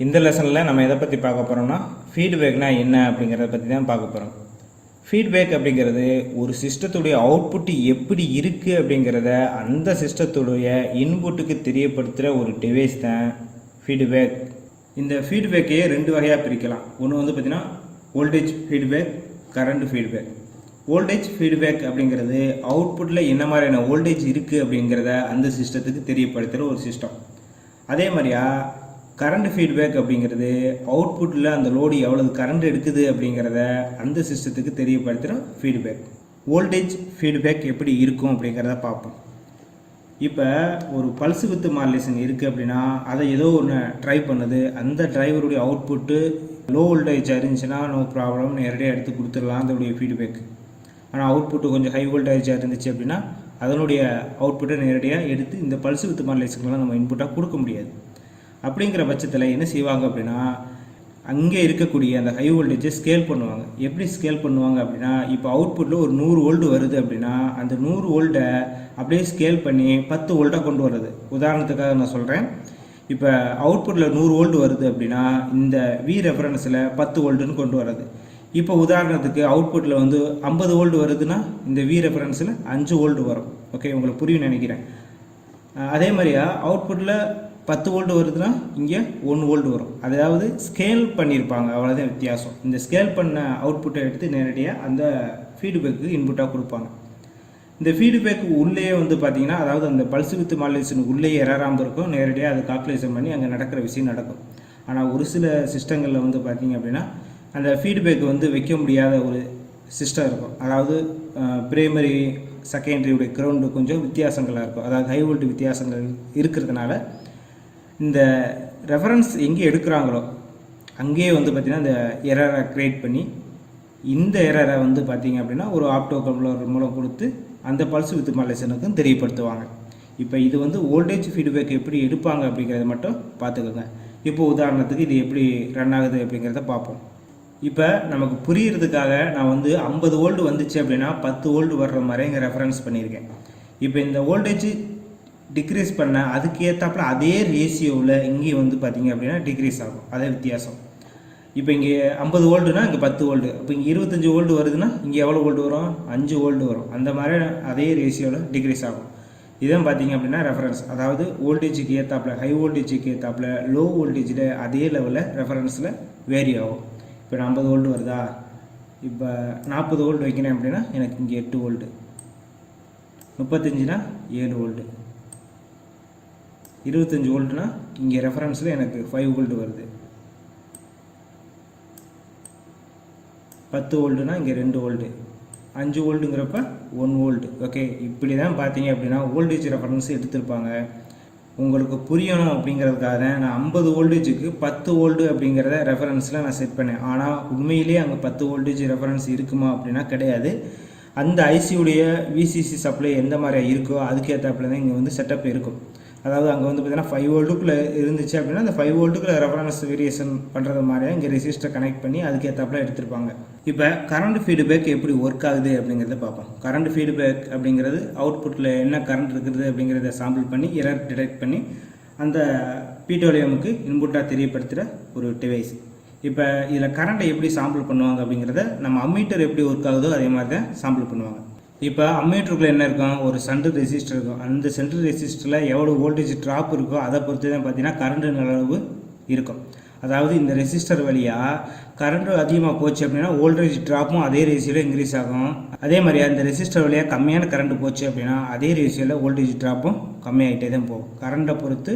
இந்த லெசனில் நம்ம எதை பற்றி பார்க்க போகிறோம்னா ஃபீட்பேக்னால் என்ன அப்படிங்கிறத பற்றி தான் பார்க்க போகிறோம் ஃபீட்பேக் அப்படிங்கிறது ஒரு சிஸ்டத்துடைய அவுட்புட் எப்படி இருக்குது அப்படிங்கிறத அந்த சிஸ்டத்துடைய இன்புட்டுக்கு தெரியப்படுத்துகிற ஒரு டிவைஸ் தான் ஃபீட்பேக் இந்த ஃபீட்பேக்கையே ரெண்டு வகையாக பிரிக்கலாம். ஒன்று வந்து பார்த்திங்கன்னா voltage feedback current feedback voltage feedback அப்படிங்கிறது அவுட்புட்டில் என்ன மாதிரியான வோல்டேஜ் இருக்குது அப்படிங்கிறத அந்த சிஸ்டத்துக்கு தெரியப்படுத்துகிற ஒரு சிஸ்டம் அதே மாதிரியா கரண்ட் ஃபீட்பேக் அப்படிங்கிறது அவுட்புட்டில் அந்த லோடு எவ்வளவு கரண்ட் எடுக்குது அப்படிங்கிறத அந்த சிஸ்டத்துக்கு தெரியப்படுத்துகிற ஃபீட்பேக் வோல்டேஜ் ஃபீட்பேக் எப்படி இருக்கும் அப்படிங்கிறத பார்ப்போம். இப்போ ஒரு பல்ஸ் வித்து மாடுலேஷன் இருக்குது அப்படின்னா அதை ஏதோ ஒன்று ட்ரை பண்ணுது. அந்த டிரைவருடைய அவுட்புட்டு லோ வோல்டேஜ் இருந்துச்சுன்னா நோ ப்ராப்ளம் நேரடியாக எடுத்து கொடுத்துடலாம் அதோடைய ஃபீட்பேக் ஆனால் அவுட்புட்டு கொஞ்சம் ஹை வோல்டேஜாக இருந்துச்சு அப்படின்னா அதனுடைய அவுட்புட்டை நேரடியாக எடுத்து இந்த பல்ஸ் வித் மாடுலேஷனுக்குலாம் நம்ம இன்புட்டாக கொடுக்க முடியாது. அப்படிங்கிற பட்சத்தில் என்ன செய்வாங்க அப்படின்னா அங்கே இருக்கக்கூடிய அந்த ஹை வோல்டேஜை ஸ்கேல் பண்ணுவாங்க. எப்படி ஸ்கேல் பண்ணுவாங்க அப்படின்னா இப்போ அவுட்புட்டில் ஒரு நூறு ஓல்டு வருது அப்படின்னா அந்த நூறு வோல்ட்டை அப்படியே ஸ்கேல் பண்ணி பத்து வோல்ட்டாக கொண்டு வர்றது. உதாரணத்துக்காக நான் சொல்கிறேன் இப்போ அவுட்புட்டில் நூறு ஓல்டு வருது அப்படின்னா இந்த வி ரெஃபரன்ஸில் பத்து ஓல்டுன்னு கொண்டு வர்றது. இப்போ உதாரணத்துக்கு அவுட்புட்டில் வந்து ஐம்பது ஓல்டு வருதுன்னா இந்த வி ரெஃபரன்ஸில் அஞ்சு ஓல்டு வரும். ஓகே உங்களுக்கு புரியும் நினைக்கிறேன். அதே மாதிரியா அவுட்புட்டில் பத்து வோல்ட் வருதுன்னா இங்கே ஒன் வோல்ட் வரும். அதாவது ஸ்கேல் பண்ணியிருப்பாங்க. அவ்வளோதான் வித்தியாசம். இந்த ஸ்கேல் பண்ண அவுட்புட்டை எடுத்து நேரடியாக அந்த ஃபீட்பேக்கு இன்புட்டாக கொடுப்பாங்க. இந்த ஃபீட்பேக்கு உள்ளேயே வந்து பார்த்தீங்கன்னா அதாவது அந்த பல்ஸ் வித்து மாடுலேஷன் உள்ளேயே இறராமல் இருக்கும் நேரடியாக அது கால்குலேஷன் பண்ணி அங்கே நடக்கிற விஷயம் நடக்கும். ஆனால் ஒரு சில சிஸ்டங்களில் வந்து பார்த்தீங்க அப்படின்னா அந்த ஃபீட்பேக் வந்து வைக்க முடியாத ஒரு சிஸ்டம் இருக்கும். அதாவது பிரைமரி செகண்டரியுடைய கிரவுண்டு கொஞ்சம் வித்தியாசங்களாக இருக்கும். அதாவது ஹை வோல்ட் வித்தியாசங்கள் இருக்கிறதுனால இந்த ரெஃபரன்ஸ் எங்கே எடுக்கிறாங்களோ அங்கேயே வந்து பார்த்திங்கன்னா இந்த எரரை க்ரியேட் பண்ணி இந்த எரரை வந்து பார்த்திங்க அப்படின்னா ஒரு ஆப்டோ கம்ப்ளர் மூலம் கொடுத்து அந்த பல்ஸ் வித் மாலேஷனுக்கும் தெரியப்படுத்துவாங்க. இப்போ இது வந்து ஓல்டேஜ் ஃபீட்பேக் எப்படி எடுப்பாங்க அப்படிங்கிறத மட்டும் பார்த்துக்கோங்க. இப்போ உதாரணத்துக்கு இது எப்படி ரன் ஆகுது அப்படிங்கிறத பார்ப்போம். இப்போ நமக்கு புரியறதுக்காக நான் வந்து ஐம்பது ஓல்டு வந்துச்சு அப்படின்னா பத்து ஓல்டு வர்ற மாதிரி இங்கே ரெஃபரன்ஸ் பண்ணியிருக்கேன். இப்போ இந்த ஓல்டேஜ் டிக்ரீஸ் பண்ண அதுக்கேற்றாப்புல அதே ரேஷியோவில் இங்கேயும் வந்து பார்த்தீங்க அப்படின்னா டிக்ரீஸ் ஆகும். அதே வித்தியாசம். இப்போ இங்கே ஐம்பது ஓல்டுனா இங்கே பத்து ஓல்டு இப்போ இங்கே இருபத்தஞ்சி ஓல்டு வருதுன்னா இங்கே எவ்வளோ ஓல்டு வரும்? அஞ்சு ஓல்டு வரும். அந்த மாதிரி அதே ரேஷியோவில் டிக்ரீஸ் ஆகும். இதான் பார்த்தீங்க அப்படின்னா ரெஃபரன்ஸ் அதாவது வோல்டேஜுக்கு ஏற்றாப்புல ஹை வோல்டேஜுக்கு ஏற்றாப்புல லோ வோல்டேஜில் அதே லெவலில் ரெஃபரன்ஸில் வேரி ஆகும். இப்போ நான் ஐம்பது ஓல்டு வருதா? இப்போ நாற்பது ஓல்டு வைக்கிறேன் அப்படின்னா எனக்கு இங்கே எட்டு ஓல்டு முப்பத்தஞ்சுனா ஏழு ஓல்டு இருபத்தஞ்சி வோல்ட்னா இங்கே ரெஃபரன்ஸில் எனக்கு ஃபைவ் வோல்ட் வருது. பத்து வோல்டுனா இங்கே ரெண்டு வோல்ட்டு. அஞ்சு வோல்டுங்கிறப்ப ஒன் வோல்ட் ஓகே இப்படி தான் பார்த்தீங்க அப்படின்னா வோல்டேஜ் ரெஃபரன்ஸ் எடுத்திருப்பாங்க. உங்களுக்கு புரியணும் அப்படிங்கிறதுக்காக தான் நான் ஐம்பது வோல்டேஜுக்கு பத்து வோல்டு அப்படிங்கிறத ரெஃபரன்ஸில் நான் செட் பண்ணேன். ஆனால் உண்மையிலேயே அங்கே பத்து வோல்டேஜ் ரெஃபரன்ஸ் இருக்குமா அப்படின்னா கிடையாது. அந்த ஐசியுடைய விசிசி சப்ளை எந்த மாதிரி இருக்கோ அதுக்கேற்றாப்புல தான் இங்கே வந்து செட்டப் இருக்கும். அதாவது அங்கே வந்து பார்த்தீங்கன்னா ஃபைவ் வோல்ட்டுக்குள்ளே இருந்துச்சு அப்படின்னா அந்த ஃபைவ் வோல்ட்டுக்குள்ளே ரெஃபரன்ஸ் வேரியேஷன் பண்ணுறது மாதிரியே இங்கே ரெசிஸ்டர் கனெக்ட் பண்ணி அதுக்கேற்றாப்புல எடுத்திருப்பாங்க. இப்போ கரண்ட் ஃபீட்பேக் எப்படி ஒர்க் ஆகுது அப்படிங்கிறத பார்ப்போம். கரண்ட் ஃபீட்பேக் அப்படிங்கிறது அவுட்புட்டில் என்ன கரண்ட் இருக்குது அப்படிங்கிறத சாம்பிள் பண்ணி எரர் டிடெக்ட் பண்ணி அந்த பீட்டோலியமுக்கு இன்புட்டாக தெரியப்படுத்துகிற ஒரு டிவைஸ் இப்போ இதில் கரண்ட்டை எப்படி சாம்பிள் பண்ணுவாங்க அப்படிங்கிறத நம்ம அம்மீட்டர் எப்படி ஒர்க் ஆகுதோ அதே மாதிரி தான் சாம்பிள் பண்ணுவாங்க. இப்போ அம்மீட்டருக்குள்ள என்ன இருக்கும்? ஒரு சென்ட்ரல் ரெசிஸ்டர் இருக்கும். அந்த சென்ட்ரல் ரெசிஸ்டரில் எவ்வளோ வோல்டேஜ் ட்ராப் இருக்கோ அதை பொறுத்து தான் பார்த்தீங்கன்னா கரண்ட்டு அளவு இருக்கும். அதாவது இந்த ரெசிஸ்டர் வழியாக கரண்ட்டு அதிகமாக போச்சு அப்படின்னா வோல்டேஜ் ட்ராப்பும் அதே ரேஷியோவில் இன்க்ரீஸ் ஆகும். அதே மாதிரி அந்த ரெசிஸ்டர் வழியாக கம்மியான கரண்ட் போச்சு அப்படின்னா அதே ரேஷியோவில் வோல்டேஜ் ட்ராப்பும் கம்மியாகிட்டே தான் போகும். கரண்ட்டை பொறுத்து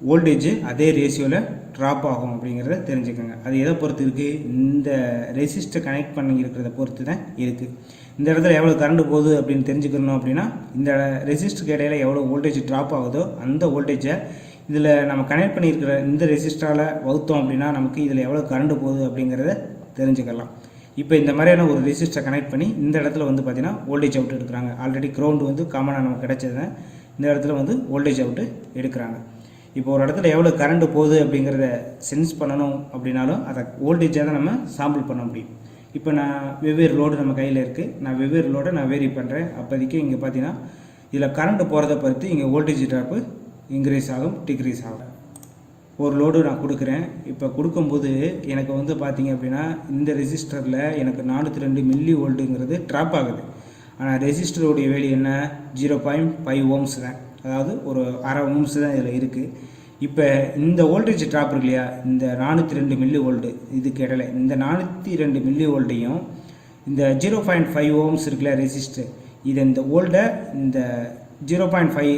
வோல்டேஜ் அதே ரேஷியோவில் ட்ராப் ஆகும் அப்படிங்கிறத தெரிஞ்சுக்கோங்க. அது எதை பொறுத்து இருக்குது இந்த ரெசிஸ்டர் கனெக்ட் பண்ணி இருக்கிறத பொறுத்து தான் இருக்குது இந்த இடத்துல எவ்வளோ கரண்ட் போகுது அப்படின்னு தெரிஞ்சுக்கணும் அப்படின்னா இந்த ரெசிஸ்டருக்கு இடையில எவ்வளோ வோல்டேஜ் ட்ராப் ஆகுதோ அந்த வோல்டேஜை இதில் நம்ம கனெக்ட் பண்ணியிருக்கிற இந்த ரெசிஸ்டரால் வகுத்தோம் அப்படின்னா நமக்கு இதில் எவ்வளோ கரண்ட் போகுது அப்படிங்கிறத தெரிஞ்சுக்கலாம். இப்போ இந்த மாதிரியான ஒரு ரெசிஸ்டரை கனெக்ட் பண்ணி இந்த இடத்துல வந்து பார்த்திங்கன்னா வோல்டேஜ் அவுட் எடுக்கிறாங்க. ஆல்ரெடி கிரவுண்டு வந்து காமனாக நமக்கு கிடச்சது இந்த இடத்துல வந்து வோல்டேஜ் அவுட்டு எடுக்கிறாங்க. இப்போ ஒரு இடத்துல எவ்வளோ கரண்ட் போகுது அப்படிங்கிறத சென்ஸ் பண்ணணும் அப்படின்னாலும் அதை வோல்டேஜாக தான் நம்ம சாம்பிள் பண்ண முடியும். இப்போ நான் வெவ்வேறு லோடு நம்ம கையில் இருக்குது நான் வெவ்வேறு லோடை நான் வேரி பண்ணுறேன் அப்போதைக்கு இங்கே பார்த்தீங்கன்னா இதில் கரண்ட்டு போகிறத பொறுத்து இங்கே வோல்டேஜ் ட்ராப்பு இன்க்ரீஸ் ஆகும் டிக்ரீஸ் ஆகும். ஒரு லோடு நான் கொடுக்குறேன். இப்போ கொடுக்கும்போது எனக்கு வந்து பார்த்தீங்க அப்படின்னா இந்த ரெசிஸ்டரில் எனக்கு நானூற்றி ரெண்டு மில்லி வோல்ட்டுங்கிறது ட்ராப் ஆகுது. ஆனால் ரெசிஸ்டருடைய வேலி என்ன? ஜீரோ பாயிண்ட் ஃபைவ் ஓம்ஸ் தான். அதாவது ஒரு அரை ஓம்ஸ் தான் இதில் இருக்குது இப்போ இந்த வோல்டேஜ் ட்ராப் இருக்கு இல்லையா? இந்த நானூற்றி ரெண்டு மில்லி ஓல்டு இதுக்கு இடையில இந்த நானூற்றி ரெண்டு மில்லி வோல்ட்டையும் இந்த ஜீரோ பாயிண்ட் ஃபைவ் ஓம்ஸ் இருக்குல்ல ரெசிஸ்டர் இதை இந்த ஓல்டை இந்த ஜீரோ பாயிண்ட் ஃபைவ்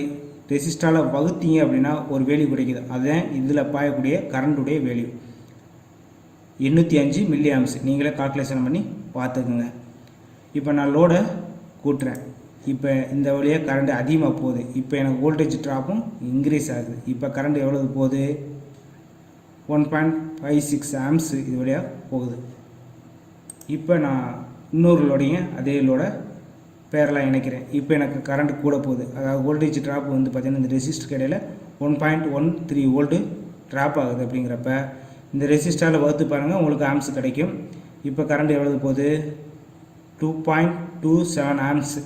ரெசிஸ்டால் வகுத்தீங்க அப்படின்னா ஒரு வேல்யூ கிடைக்குது. அதுதான் இதில் பாயக்கூடிய கரண்ட்டுடைய வேல்யூ எண்ணூற்றி அஞ்சு மில்லி ஆம்ஸ் நீங்களே கால்குலேஷன் பண்ணி பார்த்துக்குங்க. இப்போ நான் லோடை கூட்டுறேன். இப்போ இந்த வழியாக கரண்ட் அதிகமாக போகுது. இப்போ எனக்கு வோல்டேஜ் ட்ராப்பும் இன்க்ரீஸ் ஆகுது. இப்போ கரண்ட் எவ்வளவு போகுது? One point five six amps இது வழியாக போகுது. இப்போ நான் இன்னொரு லோடையும் அதே லோட பேரலாக இணைக்கிறேன். இப்போ எனக்கு கரண்ட் கூட போகுது. அதாவது வோல்டேஜ் ட்ராப் வந்து பார்த்திங்கன்னா இந்த ரெசிஸ்டர் கடையில் one point one three volt drop ஆகுது அப்படிங்கிறப்ப இந்த ரெசிஸ்டால் வகுத்து பாருங்கள் உங்களுக்கு ஆம்ஸ் கிடைக்கும். இப்போ கரண்ட் எவ்வளவு போகுது? Two point two seven amps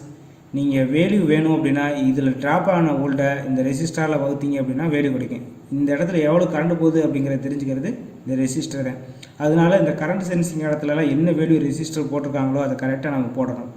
நீங்கள் வேல்யூ வேணும் அப்படின்னா இதில் ட்ராப் ஆன வோல்ட்டை இந்த ரெசிஸ்டாரில் வகுத்தீங்க அப்படின்னா வேல்யூ கிடைக்கும். இந்த இடத்துல எவ்வளோ கரண்ட் போகுது அப்படிங்கிறத தெரிஞ்சுக்கிறது இந்த ரெசிஸ்டர் தான். அதனால் இந்த கரண்ட் சென்சிங் இடத்துலலாம் என்ன வேல்யூ ரெசிஸ்டர் போட்டிருக்காங்களோ அதை கரெக்டாக நம்ம போடணும்.